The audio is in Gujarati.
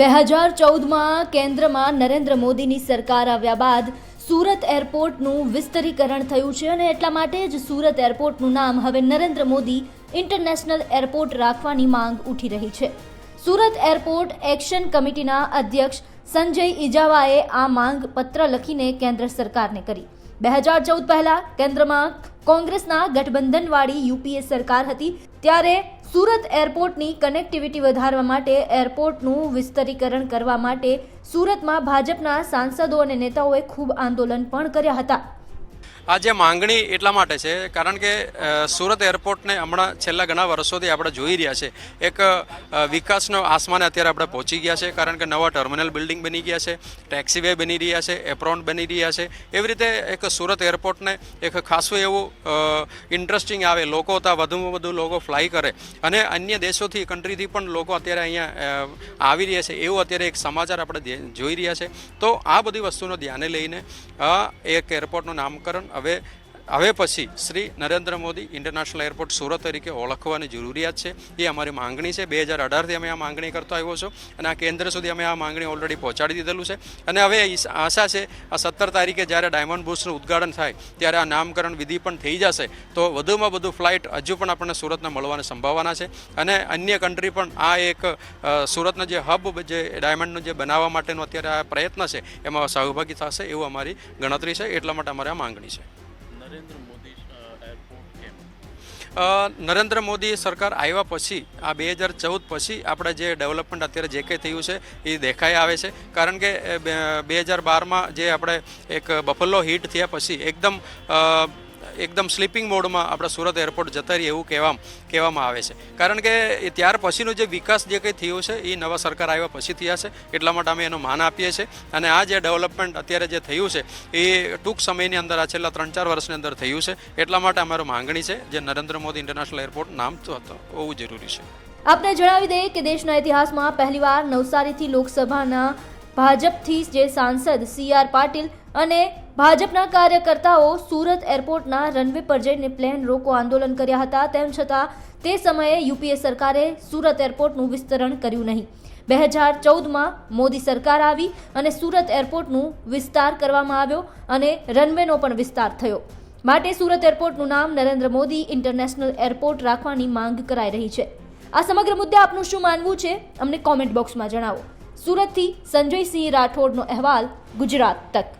બે હજાર ચૌદમાં કેન્દ્રમાં નરેન્દ્ર મોદીની સરકાર આવ્યા બાદ સુરત એરપોર્ટનું વિસ્તરીકરણ થયું છે અને એટલા માટે જ સુરત એરપોર્ટનું નામ હવે નરેન્દ્ર મોદી ઇન્ટરનેશનલ એરપોર્ટ રાખવાની માંગ ઉઠી રહી છે. સુરત એરપોર્ટ એક્શન કમિટીના અધ્યક્ષ સંજય ઇજાવાએ આ માંગ પત્ર લખીને કેન્દ્ર સરકારને કરી. બે હજાર ચૌદ પહેલા કેન્દ્રમાં કોંગ્રેસના ગઠબંધનવાળી યુપીએ સરકાર હતી, ત્યારે સુરત એરપોર્ટની કનેક્ટિવિટી વધારવા માટે એરપોર્ટનું વિસ્તરીકરણ કરવા માટે સુરતમાં ભાજપના સાંસદો અને નેતાઓએ ખૂબ આંદોલન પણ કર્યા હતા. આ જે માંગણી એટલા માટે છે, કારણ કે સુરત એરપોર્ટને હમણાં છેલ્લા ઘણા વર્ષોથી આપણે જોઈ રહ્યા છે. એક વિકાસનો આસમાને અત્યારે આપણે પહોંચી ગયા છે, કારણ કે નવા ટર્મિનલ બિલ્ડિંગ બની ગયા છે ટેક્સીવે બની રહ્યા છે, એપ્રોન બની રહ્યા છે. એવી રીતે એક સુરત એરપોર્ટને એક ખાસું એવું ઇન્ટરેસ્ટિંગ આવે, લોકો ત્યાં વધુમાં વધુ લોકો ફ્લાય કરે. અને અન્ય દેશોથી કન્ટ્રીથી પણ લોકો અત્યારે અહીંયા આવી રહ્યા છે. એવું અત્યારે એક સમાચાર આપણે જોઈ રહ્યા છે. તો આ બધી વસ્તુનો ધ્યાને લઈને એક એરપોર્ટનું નામકરણ હવે હવે પછી શ્રી નરેન્દ્ર મોદી ઇન્ટરનેશનલ એરપોર્ટ સુરત તરીકે ઓળખવાની જરૂરિયાત છે. એ અમારી માંગણી છે. બે હજાર અઢારથી અમે આ માંગણી કરતો આવ્યો છો અને આ કેન્દ્ર સુધી અમે આ માંગણી ઓલરેડી પહોંચાડી દીધેલું છે. અને હવે આશા છે, આ સત્તર તારીખે જ્યારે ડાયમંડ બુશનું ઉદ્ઘાટન થાય, ત્યારે આ નામકરણ વિધિ પણ થઈ જશે, તો વધુમાં વધુ ફ્લાઇટ હજુ પણ આપણને સુરતને મળવાની સંભાવના છે. અને અન્ય કન્ટ્રી પણ આ એક સુરતનો જે હબ જે ડાયમંડનું જે બનાવવા માટેનો અત્યારે આ પ્રયત્ન છે, એમાં સહભાગી થશે એવું અમારી ગણતરી છે. એટલા માટે અમારે આ માંગણી છે. નરેન્દ્ર મોદી એરપોર્ટ કેમ? નરેન્દ્ર મોદી સરકાર આવ્યા પછી, આ બે હજાર ચૌદ પછી આપણે જે ડેવલપમેન્ટ અત્યારે જે કંઈ થયું છે, એ દેખાઈ આવે છે. કારણ કે બે હજાર બારમાં જે આપણે એક બફલો હિટ થયા પછી, એકદમ એકદમ સ્લીપિંગ મોડમાં આપણા સુરત એરપોર્ટ જતા રહીએ એવું કહેવા કહેવામાં આવે છે. કારણ કે ત્યાર પછીનો જે વિકાસ જે કંઈ થયો છે, એ નવા સરકાર આવ્યા પછી થયા છે. એટલા માટે અમે એનું માન આપીએ છીએ. અને આ જે ડેવલપમેન્ટ અત્યારે જે થયું છે, એ ટૂંક સમયની અંદર આ છેલ્લા ત્રણ ચાર વર્ષની અંદર થયું છે. એટલા માટે અમારું માંગણી છે જે નરેન્દ્ર મોદી ઇન્ટરનેશનલ એરપોર્ટ નામ તો હતો હોવું જરૂરી છે. આપને જણાવી દઈએ કે દેશના ઇતિહાસમાં પહેલીવાર નવસારીથી લોકસભાના ભાજપથી જે સાંસદ સી આર પાટીલ અને ભાજપના કાર્યકર્તાઓ સુરત એરપોર્ટના રનવે પર જઈને પ્લેન રોકો આંદોલન કર્યા હતા. તેમ છતાં તે સમયે યુપીએ સરકારે સુરત એરપોર્ટનું વિસ્તરણ કર્યું નહીં. બે હજાર ચૌદમાં મોદી સરકાર આવી અને સુરત એરપોર્ટનું વિસ્તાર કરવામાં આવ્યો અને રનવેનો પણ વિસ્તાર થયો. માટે સુરત એરપોર્ટનું નામ નરેન્દ્ર મોદી ઇન્ટરનેશનલ એરપોર્ટ રાખવાની માંગ કરાઈ રહી છે. આ સમગ્ર મુદ્દે આપનું શું માનવું છે? અમને કોમેન્ટ બોક્સમાં જણાવો. સુરતથી સંજયસિંહ રાઠોડનો અહેવાલ, ગુજરાત તક.